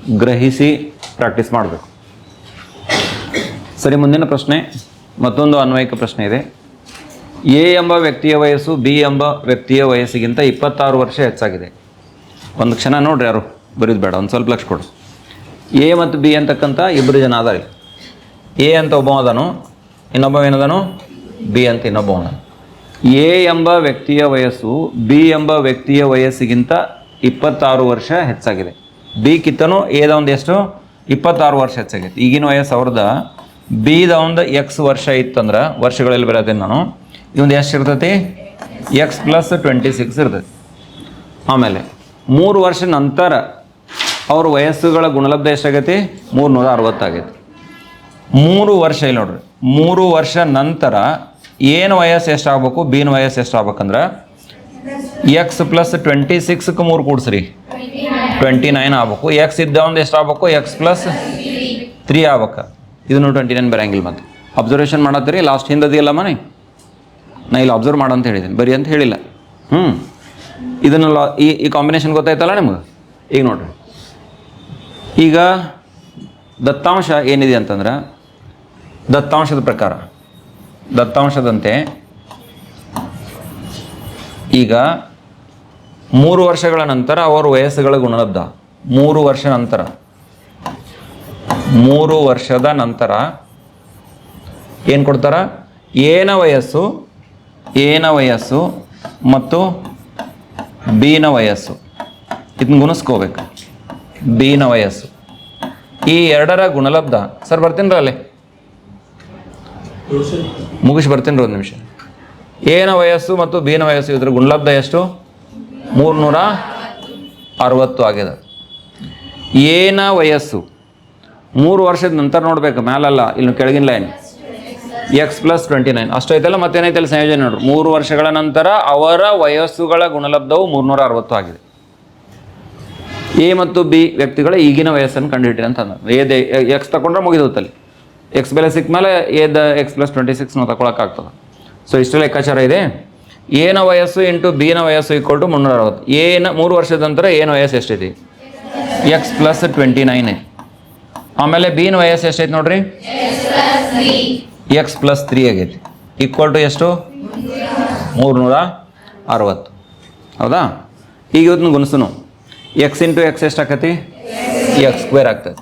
ಗ್ರಹಿಸಿ ಪ್ರಾಕ್ಟೀಸ್ ಮಾಡಬೇಕು. ಸರಿ, ಮುಂದಿನ ಪ್ರಶ್ನೆ. ಮತ್ತೊಂದು ಅನ್ವಯಿಕ ಪ್ರಶ್ನೆ ಇದೆ. ಎ ಎಂಬ ವ್ಯಕ್ತಿಯ ವಯಸ್ಸು ಬಿ ಎಂಬ ವ್ಯಕ್ತಿಯ ವಯಸ್ಸಿಗಿಂತ ಇಪ್ಪತ್ತಾರು ವರ್ಷ ಹೆಚ್ಚಾಗಿದೆ. ಒಂದು ಕ್ಷಣ ನೋಡ್ರಿ ಯಾರು ಬರೀದು ಬೇಡ, ಒಂದು ಸ್ವಲ್ಪ ಲಕ್ಷ ಕೊಡು. ಎ ಮತ್ತು ಬಿ ಅಂತಕ್ಕಂಥ ಇಬ್ಬರು ಜನ ಅದಾರೆ. ಎ ಅಂತ ಒಬ್ಬ ಅದಾನು, ಇನ್ನೊಬ್ಬ ಏನದನು? ಬಿ ಅಂತ ಇನ್ನೊಬ್ಬ ಅವನು ಎ ಎಂಬ ವ್ಯಕ್ತಿಯ ವಯಸ್ಸು ಬಿ ಎಂಬ ವ್ಯಕ್ತಿಯ ವಯಸ್ಸಿಗಿಂತ ಇಪ್ಪತ್ತಾರು ವರ್ಷ ಹೆಚ್ಚಾಗಿದೆ. ಬಿ ಕಿತ್ತನು ಎದ ಒಂದು ಎಷ್ಟು, ಇಪ್ಪತ್ತಾರು ವರ್ಷ ಹೆಚ್ಚಾಗೈತಿ ಈಗಿನ ವಯಸ್ಸು ಅವ್ರದ, ಬಿದ ಒಂದು ಎಕ್ಸ್ ವರ್ಷ ಇತ್ತಂದ್ರೆ, ವರ್ಷಗಳಲ್ಲಿ ಬರತ್ತೀನಿ ನಾನು, ಇವಂದು ಎಷ್ಟು ಇರ್ತೈತಿ? ಎಕ್ಸ್ ಪ್ಲಸ್ ಟ್ವೆಂಟಿ ಸಿಕ್ಸ್ ಇರ್ತೈತಿ. ಆಮೇಲೆ, ಮೂರು ವರ್ಷ ನಂತರ ಅವ್ರ ವಯಸ್ಸುಗಳ ಗುಣಲಬ್ಧ ಎಷ್ಟಾಗೈತಿ ಮೂರು ನೂರ ಅರವತ್ತಾಗೈತಿ ಮೂರು ವರ್ಷ ಇಲ್ಲಿ ನೋಡ್ರಿ, ಮೂರು ವರ್ಷ ನಂತರ ಏನು ವಯಸ್ಸು ಎಷ್ಟಾಗಬೇಕು ಬಿನ ವಯಸ್ಸು ಎಷ್ಟಾಗಬೇಕಂದ್ರೆ ಎಕ್ಸ್ ಪ್ಲಸ್ ಟ್ವೆಂಟಿ ಸಿಕ್ಸ್ಗೆ ಮೂರು ಕೂಡ್ಸ್ರಿ. ಟ್ವೆಂಟಿ ನೈನ್ ಆಗ್ಬೇಕು. ಎಕ್ಸ್ ಇದ್ದ ಒಂದು ಎಷ್ಟು ಆಗ್ಬೇಕು? ಎಕ್ಸ್ ಪ್ಲಸ್ ತ್ರೀ ಆಗ್ಬೇಕು. ಇದನ್ನು ಟ್ವೆಂಟಿ ನೈನ್ ಬರಂಗಿಲ್ಲ ಮತ್ತು ಅಬ್ಸರ್ವೇಷನ್ ಮಾಡತ್ತೀರಿ? ಲಾಸ್ಟ್ ಹಿಂದದಿಯಲ್ಲ ಮನೆ? ನಾ ಇಲ್ಲಿ ಅಬ್ಸರ್ವ್ ಮಾಡು ಅಂತ ಹೇಳಿದ್ದೀನಿ. ಬರೀ ಅಂತ ಹೇಳಿಲ್ಲ. ಹ್ಞೂ ಇದನ್ನು ಲಾ ಈ ಈ ಕಾಂಬಿನೇಷನ್ ಗೊತ್ತಾಯ್ತಲ್ಲ ನಿಮ್ಗೆ? ಈಗ ನೋಡ್ರಿ. ಈಗ ದತ್ತಾಂಶ ಏನಿದೆ ಅಂತಂದ್ರೆ, ದತ್ತಾಂಶದ ಪ್ರಕಾರ. ದತ್ತಾಂಶದಂತೆ ಈಗ ಮೂರು ವರ್ಷಗಳ ನಂತರ ಅವರ ವಯಸ್ಸುಗಳ ಗುಣಲಬ್ಧ. ಮೂರು ವರ್ಷ ನಂತರ. ಮೂರು ವರ್ಷದ ನಂತರ ಏನು ಕೊಡ್ತಾರ? ಏನ ವಯಸ್ಸು ಏನ ವಯಸ್ಸು ಮತ್ತು ಬೀನ ವಯಸ್ಸು. ಇದನ್ನ ಗುಣಿಸ್ಕೋಬೇಕು. ಬೀನ ವಯಸ್ಸು. ಈ ಎರಡರ ಗುಣಲಬ್ಧ. ಸರ್, ಬರ್ತೀನಿ ಅಲ್ಲಿ. ಮುಗಿಸಿ ಬರ್ತೀನಿ ಒಂದು ನಿಮಿಷ. ಏನ ವಯಸ್ಸು ಮತ್ತು ಬೀನ ವಯಸ್ಸು ಇದರ ಗುಣಲಬ್ಧ ಎಷ್ಟು? ಮೂರ್ನೂರ ಅರವತ್ತು ಆಗಿದೆ. ಏನ ವಯಸ್ಸು? ಮೂರು ವರ್ಷದ ನಂತರ ನೋಡಬೇಕು, ಮ್ಯಾಲಲ್ಲ, ಇಲ್ಲಿ ಕೆಳಗಿನ line x plus twenty nine ಅಷ್ಟೈತಲ್ಲ ಮತ್ತೇನೈತಲ್ಲ ಸಂಯೋಜನೆ ನೋಡ್ರಿ. ಮೂರು ವರ್ಷಗಳ ನಂತರ ಅವರ ವಯಸ್ಸುಗಳ ಗುಣಲಬ್ಧವು ಮೂರ್ನೂರ ಅರವತ್ತು ಆಗಿದೆ. ಎ ಮತ್ತು ಬಿ ವ್ಯಕ್ತಿಗಳ ಈಗಿನ ವಯಸ್ಸನ್ನು ಕಂಡುಹಿಡಿರಿ ಅಂತ ಅಂದ ಎದೆ ಎಕ್ಸ್ ತಗೊಂಡ್ರೆ ಮುಗಿದೋತಲ್ಲಿ ಎಕ್ಸ್ ಬೆಲೆ ಸಿಕ್ಕ ಮೇಲೆ ಎದ ಎಕ್ಸ್ ಪ್ಲಸ್ ಟ್ವೆಂಟಿ ಸಿಕ್ಸ್ ನಾವು ತಗೊಳಕ್ಕಾಗ್ತದೆ ಸೊ ಇಷ್ಟೆಲ್ಲ ಲೆಕ್ಕಾಚಾರ ಇದೆ. ಏನ ವಯಸ್ಸು ಇಂಟು ಬಿನ ವಯಸ್ಸು ಈಕ್ವಲ್ ಟು ಮುನ್ನೂರ ಅರವತ್ತು ಏನ ಮೂರು ವರ್ಷದ ನಂತರ ಏನು ವಯಸ್ಸು ಎಷ್ಟೈತಿ ಎಕ್ಸ್ ಪ್ಲಸ್ ಟ್ವೆಂಟಿ ನೈನ್ ಆಮೇಲೆ ಬಿನ ವಯಸ್ಸು ಎಷ್ಟೈತಿ ನೋಡ್ರಿ? ಎಕ್ಸ್ ಪ್ಲಸ್ ತ್ರೀ ಆಗೈತಿ. ಈಕ್ವಲ್ ಟು ಎಷ್ಟು? ಮೂರುನೂರ ಅರವತ್ತು. ಹೌದಾ? ಈಗ ಇವತ್ತು ಗುಣಸುನು. ಎಕ್ಸ್ ಇಂಟು ಎಕ್ಸ್ ಎಷ್ಟು ಆಕತಿ? ಎಕ್ಸ್ ಸ್ಕ್ವೇರ್ ಆಗ್ತದೆ.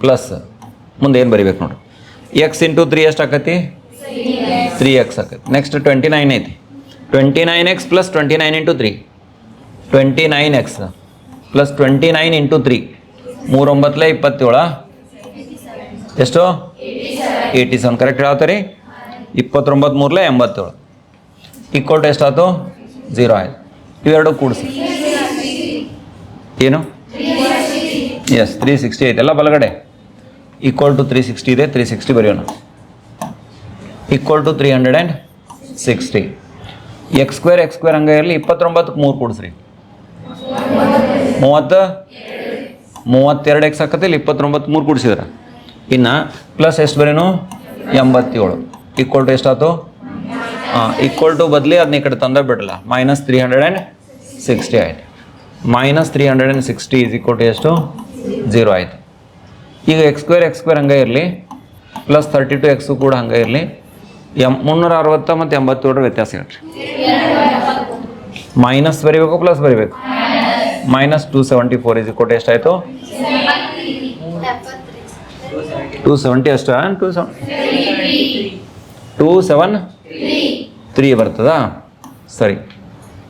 ಪ್ಲಸ್ ಮುಂದೆ ಏನು ಬರಿಬೇಕು ನೋಡ್ರಿ? ಎಕ್ಸ್ ಇಂಟು ತ್ರೀ ಎಷ್ಟು ಆಕತಿ? ತ್ರೀ ಎಕ್ಸ್ ಆಕತಿ. ನೆಕ್ಸ್ಟ್ ಟ್ವೆಂಟಿ ನೈನ್ ಐತಿ. Twenty nine x plus twenty nine into three twenty nine x plus twenty nine into three ಮೂರೊಂಬತ್ತಲೇ ಇಪ್ಪತ್ತೇಳ? ಎಷ್ಟು? ಏಯ್ಟಿ ಸೆವೆನ್ ಕರೆಕ್ಟ್ ಹೇಳ್ತೀರಿ ಇಪ್ಪತ್ತೊಂಬತ್ತು ಮೂರಲೇ ಎಂಬತ್ತೇಳು. ಈಕ್ವಲ್ ಟು ಎಷ್ಟಾಯ್ತು? ಝೀರೋ ಆಯ್ತು. ಇವೆರಡು ಕೂಡಿಸಿ. ಏನು? ಎಸ್ ತ್ರೀ ಸಿಕ್ಸ್ಟಿ ಐತೆ ಎಲ್ಲ ಬಲಗಡೆ. ಈಕ್ವಲ್ ಟು ತ್ರೀ ಸಿಕ್ಸ್ಟಿ ಇದೆ. ತ್ರೀ ಸಿಕ್ಸ್ಟಿ ಬರೆಯೋಣ. Equal to three hundred and sixty x square x square ಹಂಗೆ ಇರಲಿ ಇಪ್ಪತ್ತೊಂಬತ್ತಕ್ಕೆ ಮೂರು ಕೊಡಿಸ್ರಿ. ಮೂವತ್ತು? ಮೂವತ್ತೆರಡು ಎಕ್ಸ್ ಹಾಕತ್ತಿಲ್ಲ ಇಪ್ಪತ್ತೊಂಬತ್ತು, ಮೂರು ಕೊಡಿಸಿದ್ರೆ. ಇನ್ನು ಪ್ಲಸ್ ಎಷ್ಟು ಬರೇನು? ಎಂಬತ್ತೇಳು. ಈಕ್ವಲ್ ಟು ಎಷ್ಟಾಯ್ತು ಹಾಂ ಈಕ್ವಲ್ ಟು ಬದಲಿ ಅದನ್ನ ಈ ಕಡೆ ತಂದ ಬಿಡಲ್ಲ minus three hundred and sixty ಆಯ್ತು. Minus three hundred and sixty is equal to ಎಷ್ಟು? ಜೀರೋ ಆಯಿತು. ಈಗ ಎಕ್ಸ್ ಸ್ಕ್ವೇರ್ ಎಕ್ಸ್ ಸ್ಕ್ವೇರ್ ಹಂಗೆ ಇರಲಿ ಪ್ಲಸ್ ತರ್ಟಿ ಟು ಎಕ್ಸು ಕೂಡ ಹಂಗೆ ಇರಲಿ ಎಂ ಮುನ್ನೂರ ಅರವತ್ತ ಮತ್ತು ಎಂಬತ್ತೇಳರ ವ್ಯತ್ಯಾಸ ಹೇಳ್ರಿ. ಮೈನಸ್ ಬರೀಬೇಕು, ಪ್ಲಸ್ ಬರಿಬೇಕು? Minus two seventy four is ಕೊಟ್ಟು ಎಷ್ಟಾಯಿತು ಟೂ ಸೆವೆಂಟಿ ಅಷ್ಟ two seven two seven three ಬರ್ತದಾ? ಸರಿ,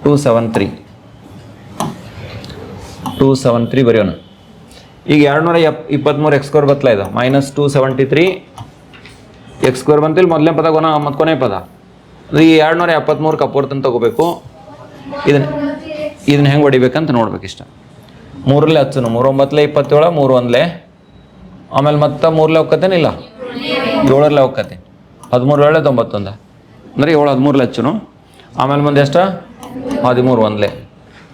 two seven three. Two seven three ಬರೆಯೋಣ. ಈಗ ಎರಡುನೂರ ಎಪ್ ಇಪ್ಪತ್ತ್ಮೂರು ಎಕ್ಸ್ಕೋರ್ ಬತ್ತಲ ಇದು? Minus two seventy three x square ಬಂತಿಲ್ಲ ಮೊದಲನೇ ಪದ ಕೊನ ಮತ್ತು ಕೊನೆ ಪದ. ಈ ಎರಡುನೂರ ಎಪ್ಪತ್ತ್ಮೂರು ತಂದು ತಗೋಬೇಕು. ಇದನ್ನ ಇದನ್ನ ಹೆಂಗೆ ಹೊಡಿಬೇಕಂತ ನೋಡ್ಬೇಕು ಇಷ್ಟ ಮೂರಲ್ಲೇ ಹಚ್ಚನು ಮೂರೊಂಬತ್ತಲೇ ಇಪ್ಪತ್ತೇಳು, ಮೂರು ಒಂದಲೇ. ಆಮೇಲೆ ಮತ್ತೆ ಮೂರಲ್ಲೇ ಹೋಗ್ಕತ್ತೇನಿಲ್ಲ ಏಳರಲ್ಲೇ ಹೋಗ್ಕತ್ತೆ ಹದಿಮೂರು ಏಳೆ ತೊಂಬತ್ತೊಂದು. ಅಂದರೆ ಏಳು ಹದಿಮೂರಲ್ಲಿ ಹಚ್ಚುನು. ಆಮೇಲೆ ಮುಂದೆ ಎಷ್ಟು? ಹದಿಮೂರು ಒಂದಲೇ.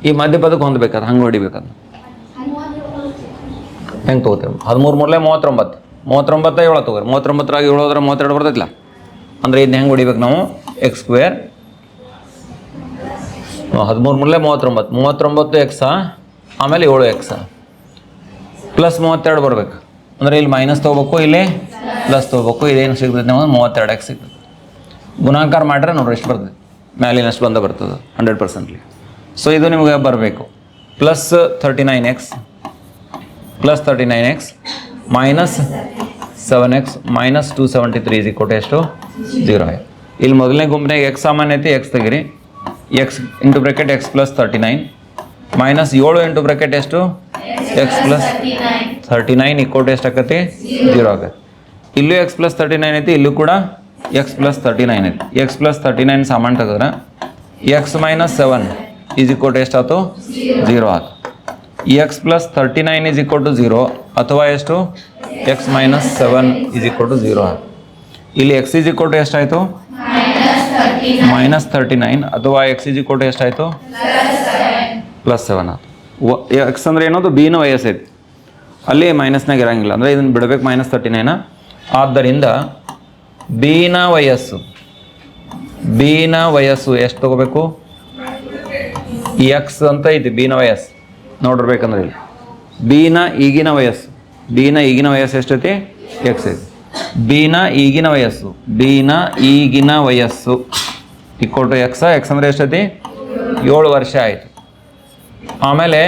ಈ ಮಧ್ಯ ಪದಕ್ಕೆ ಹೊಂದಬೇಕಾದ್ರೆ ಹಂಗೆ ಹೊಡಿಬೇಕಂತ ಹೆಂಗೆ ತೊಗೋತೇವೆ? ಹದಿಮೂರು ಮೂರಲೇ ಮೂವತ್ತೊಂಬತ್ತು. ಮೂವತ್ತೊಂಬತ್ತ ಏಳು ತಗೋರಿ. ಮೂವತ್ತೊಂಬತ್ತರಾಗ ಹೋದ್ರೆ ಮೂವತ್ತೆರಡು ಬರ್ತೈತಿಲ್ಲ ಅಂದರೆ ಇದನ್ನ ಹೆಂಗೆ ಹೊಡಿಬೇಕು ನಾವು? ಎಕ್ಸ್ ಸ್ಕ್ವೇರ್ ಹದಿಮೂರು ಮೂರಲೇ ಮೂವತ್ತೊಂಬತ್ತು. ಮೂವತ್ತೊಂಬತ್ತು ಎಕ್ಸ ಆಮೇಲೆ ಏಳು ಎಕ್ಸ ಪ್ಲಸ್ ಮೂವತ್ತೆರಡು ಬರಬೇಕು. ಅಂದರೆ ಇಲ್ಲಿ ಮೈನಸ್ ತೊಗೋಬೇಕು, ಇಲ್ಲಿ ಪ್ಲಸ್ ತೊಗೋಬೇಕು. ಇದೇನು ಸಿಗ್ತೈತೆ ನಮಗೆ? ಮೂವತ್ತೆರಡು ಎಕ್ಸ್ ಸಿಗ್ತದೆ ಗುಣಾಕಾರ ಮಾಡ್ರೆ ನೋಡ್ರಿ ಎಷ್ಟು ಬರ್ತದೆ? ಮ್ಯಾಲಿನಷ್ಟು ಬಂದ ಬರ್ತದೆ. ಹಂಡ್ರೆಡ್ ಪರ್ಸೆಂಟ್ಲಿ ಸೊ ಇದು ನಿಮಗೆ ಬರಬೇಕು. Plus thirty nine x plus thirty nine x minus seven x minus two seventy three is ಕೊಟ್ಟು ಎಷ್ಟು? ಜೀರೋ ಇಲ್ಲಿ ಮೊದಲನೇ ಗುಂಪಿನಾಗ ಎಕ್ಸ್ ಸಾಮಾನ್ಯ ಐತಿ ಎಕ್ಸ್ ತೆಗಿರಿ. X into bracket x plus thirty nine minus ಏಳು ಇಂಟು ಬ್ರೆಕೆಟ್ ಎಷ್ಟು? X plus thirty nine equal to ಎಷ್ಟು ಆಕತಿ ಜೀರೋ ಆಗತ್ತೆ. ಇಲ್ಲೂ ಎಕ್ಸ್ ಪ್ಲಸ್ ತರ್ಟಿ ನೈನ್ ಐತಿ, ಇಲ್ಲೂ ಕೂಡ ಎಕ್ಸ್ ಪ್ಲಸ್ ತರ್ಟಿ ನೈನ್ ಐತಿ. ಎಕ್ಸ್ ಪ್ಲಸ್ ತರ್ಟಿ ನೈನ್ ಸಾಮಾನು ತೆಗೆದ್ರೆ ಎಕ್ಸ್ ಮೈನಸ್ ಸೆವೆನ್ ಈಸ್ ಕೋಟ್ ಎಷ್ಟಾಯ್ತು ಜೀರೋ ಆಯ್ತು x plus thirty nine is equal to zero ಅಥವಾ ಎಷ್ಟು? X minus seven is equal to zero ಇಲ್ಲಿ ಎಕ್ಸ್ ಇಸ್ ಈಕ್ವಲ್ ಟು ಎಷ್ಟಾಯಿತು? ಮೈನಸ್ ತರ್ಟಿ ನೈನ್ ಅಥವಾ ಎಕ್ಸ್ ಇಸ್ ಈಕ್ವಲ್ ಟು ಎಷ್ಟಾಯಿತು? Plus seven ವ ಎಕ್ಸ್ ಅಂದರೆ ಏನದು? ಬಿನ ವಯಸ್ಸೈತಿ ಅಲ್ಲಿ ಮೈನಸ್ನಾಗ ಇರಂಗಿಲ್ಲ. ಅಂದರೆ ಇದನ್ನು ಬಿಡಬೇಕು ಮೈನಸ್ ತರ್ಟಿ ನೈನ ಆದ್ದರಿಂದ ಬಿನ ವಯಸ್ಸು ಬಿನ ವಯಸ್ಸು ಎಷ್ಟು ತಗೋಬೇಕು? ಎಕ್ಸ್ ಅಂತ ಐತಿ ಬಿನ ವಯಸ್ಸು. ನೋಡಿರ್ಬೇಕಂದ್ರೆ ಇಲ್ಲಿ. ಬಿನ ಈಗಿನ ವಯಸ್ಸು. ಬೀನ ಈಗಿನ ವಯಸ್ಸು ಎಷ್ಟೈತಿ? ಎಕ್ಸ್ ಐತಿ. ಬಿನ ಈಗಿನ ವಯಸ್ಸು. ಬಿನ ಈಗಿನ ವಯಸ್ಸು. ಇಕ್ವಲ್ ಟು ಎಕ್ಸ ಎಕ್ಸ್ ಅಂದರೆ ಎಷ್ಟೈತಿ? ಏಳು ವರ್ಷ ಆಯಿತು. ಆಮೇಲೆ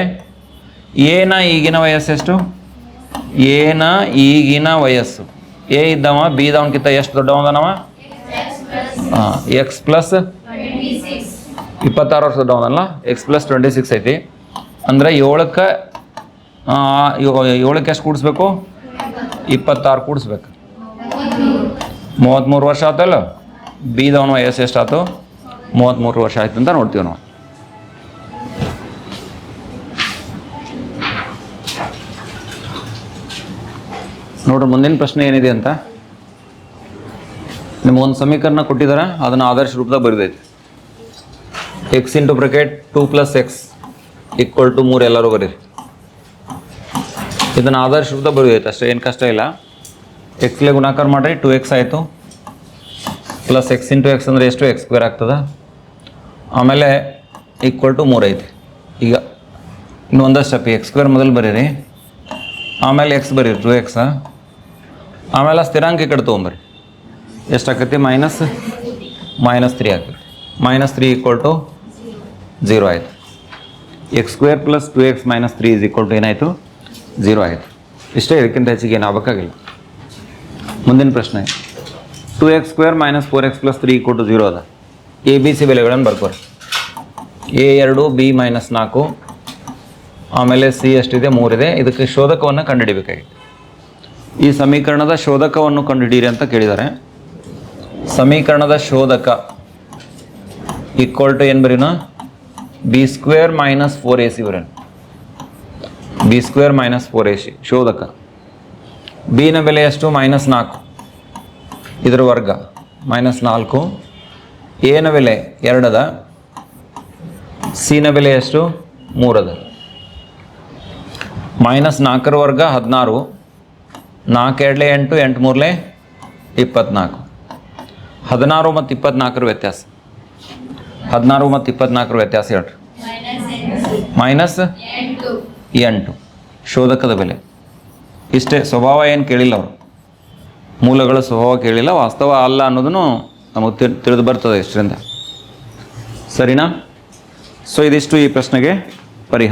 ಏನ ಈಗಿನ ವಯಸ್ಸು ಎಷ್ಟು? ಏನ ಈಗಿನ ವಯಸ್ಸು. ಎ ಇದ್ದವ ಬಿ ಇದ್ದವನ್ಕಿಂತ ಎಷ್ಟು ದೊಡ್ಡವನವ ಹಾಂ ಎಕ್ಸ್ ಪ್ಲಸ್ ಇಪ್ಪತ್ತಾರು ವರ್ಷ ದೊಡ್ಡವನಲ್ಲ? ಎಕ್ಸ್ ಪ್ಲಸ್ ಟ್ವೆಂಟಿ ಸಿಕ್ಸ್ ಐತಿ. ಅಂದರೆ ಏಳಕ್ಕೆ ಏಳಕ್ಕೆ ಎಷ್ಟು ಕೂಡಿಸ್ಬೇಕು? ಇಪ್ಪತ್ತಾರು ಕೂಡಿಸ್ಬೇಕು. ಮೂವತ್ತ್ಮೂರು ವರ್ಷ ಆತಲ್ಲ? ಬೀದವನು ವಯಸ್ಸು ಎಷ್ಟಾಯ್ತು ಮೂವತ್ತ್ಮೂರು ವರ್ಷ ಆಯ್ತು ಅಂತ ನೋಡ್ತೀವಿ ನಾವು. ನೋಡ್ರಿ, ಮುಂದಿನ ಪ್ರಶ್ನೆ ಏನಿದೆ ಅಂತ? ನಿಮಗೊಂದು ಸಮೀಕರಣ ಕೊಟ್ಟಿದ್ದಾರೆ ಅದನ್ನು ಆದರ್ಶ ರೂಪದಾಗ ಬರೆದೈತಿ. X into bracket two plus x equal to ಮೂರು ಎಲ್ಲರೂ ಬರೀರಿ ಇದನ್ನು ಆದರ್ಶ ರೂಪದಾಗ ಬರೆದೈತೆ ಅಷ್ಟೇ, ಏನು ಕಷ್ಟ ಇಲ್ಲ. ಎಕ್ಸ್ಲೆ ಗುಣಾಕಾರ ಮಾಡಿರಿ ಟು ಎಕ್ಸ್ ಆಯಿತು. ಪ್ಲಸ್ ಎಕ್ಸ್ ಇಂಟು ಎಕ್ಸ್ ಅಂದರೆ ಎಷ್ಟು ಎಕ್ಸ್ ಸ್ಕ್ವೇರ್ ಆಗ್ತದೆ? ಆಮೇಲೆ ಈಕ್ವಲ್ ಟು ಮೂರು ಐತಿ. ಈಗ ಇನ್ನು ಒಂದಷ್ಟು ಸ್ಟೆಪ್ ಎಕ್ಸ್ ಸ್ಕ್ವೇರ್ ಮೊದಲು ಬರೀರಿ. ಆಮೇಲೆ ಎಕ್ಸ್ ಬರೀರಿ ಟು ಎಕ್ಸ ಆಮೇಲೆ ಸ್ಥಿರಾಂಕ ಕಡೆ ತೊಗೊಂಬರ್ರಿ. ಎಷ್ಟಾಕತಿ ಮೈನಸ್ ಮೈನಸ್ ತ್ರೀ ಆಗ್ತೈತಿ minus three equal to zero ಆಯಿತು. X square plus two x minus three is equal to ಏನಾಯಿತು? ಝೀರೋ ಆಯಿತು. ಇಷ್ಟೇ ಇದಕ್ಕಿಂತ ಹೆಚ್ಚಿಗೆ ಏನು ಆಗಬೇಕಾಗಿಲ್ಲ. ಮುಂದಿನ ಪ್ರಶ್ನೆ. Two x square minus four x plus three equal to zero ಅದ. ಎ ಬಿ ಸಿ ಬೆಲೆಗಳನ್ನು ಬರ್ಕೋರಿ. ಎ ಎರಡು ಬಿ ಮೈನಸ್ ನಾಲ್ಕು. ಆಮೇಲೆ ಸಿ ಎಷ್ಟಿದೆ? ಮೂರಿದೆ. ಇದಕ್ಕೆ ಶೋಧಕವನ್ನು ಕಂಡುಹಿಡಿಬೇಕಾಗಿತ್ತು. ಈ ಸಮೀಕರಣದ ಶೋಧಕವನ್ನು ಕಂಡುಹಿಡಿಯಿರಿ ಅಂತ ಕೇಳಿದ್ದಾರೆ. ಸಮೀಕರಣದ ಶೋಧಕ ಈಕ್ವಲ್ ಟು ಏನು ಬರೀನ? B square minus four a c ಬರೀನ b square minus four a c ಶೋಧಕ ಬಿನ ಬೆಲೆ ಎಷ್ಟು ಮೈನಸ್ ನಾಲ್ಕು ಇದರ ವರ್ಗ ಮೈನಸ್ ನಾಲ್ಕು ಎನ ಬೆಲೆ ಎರಡದ ಸಿನ ಬೆಲೆ ಎಷ್ಟು ಮೂರದ ಮೈನಸ್ ನಾಲ್ಕರ ವರ್ಗ ಹದಿನಾರು ನಾಲ್ಕು ಎರಡಲೆ ಎಂಟು ಎಂಟು ಮೂರಲೆ ಇಪ್ಪತ್ನಾಲ್ಕು ಹದಿನಾರು ಮತ್ತು ಇಪ್ಪತ್ನಾಲ್ಕರ ವ್ಯತ್ಯಾಸ ಹದಿನಾರು ಮತ್ತು ಇಪ್ಪತ್ನಾಲ್ಕರ ವ್ಯತ್ಯಾಸ ಹೇಳ್ರಿ. ಮೈನಸ್ ಎಂಟು. ಶೋಧಕದ ಬೆಲೆ. ಇಷ್ಟೇ ಸ್ವಭಾವ ಏನು ಕೇಳಿಲ್ಲ ಅವರು. ಮೂಲಗಳ ಸ್ವಭಾವ ಕೇಳಿಲ್ಲ ವಾಸ್ತವ ಅಲ್ಲ ಅನ್ನೋದನ್ನು ನಮಗೆ ತಿಳ್ ತಿಳಿದು ಬರ್ತದೆ ಇಷ್ಟರಿಂದ. ಸರಿನಾ? ಸೊ ಇದಿಷ್ಟು ಈ ಪ್ರಶ್ನೆಗೆ ಪರಿಹಾರ.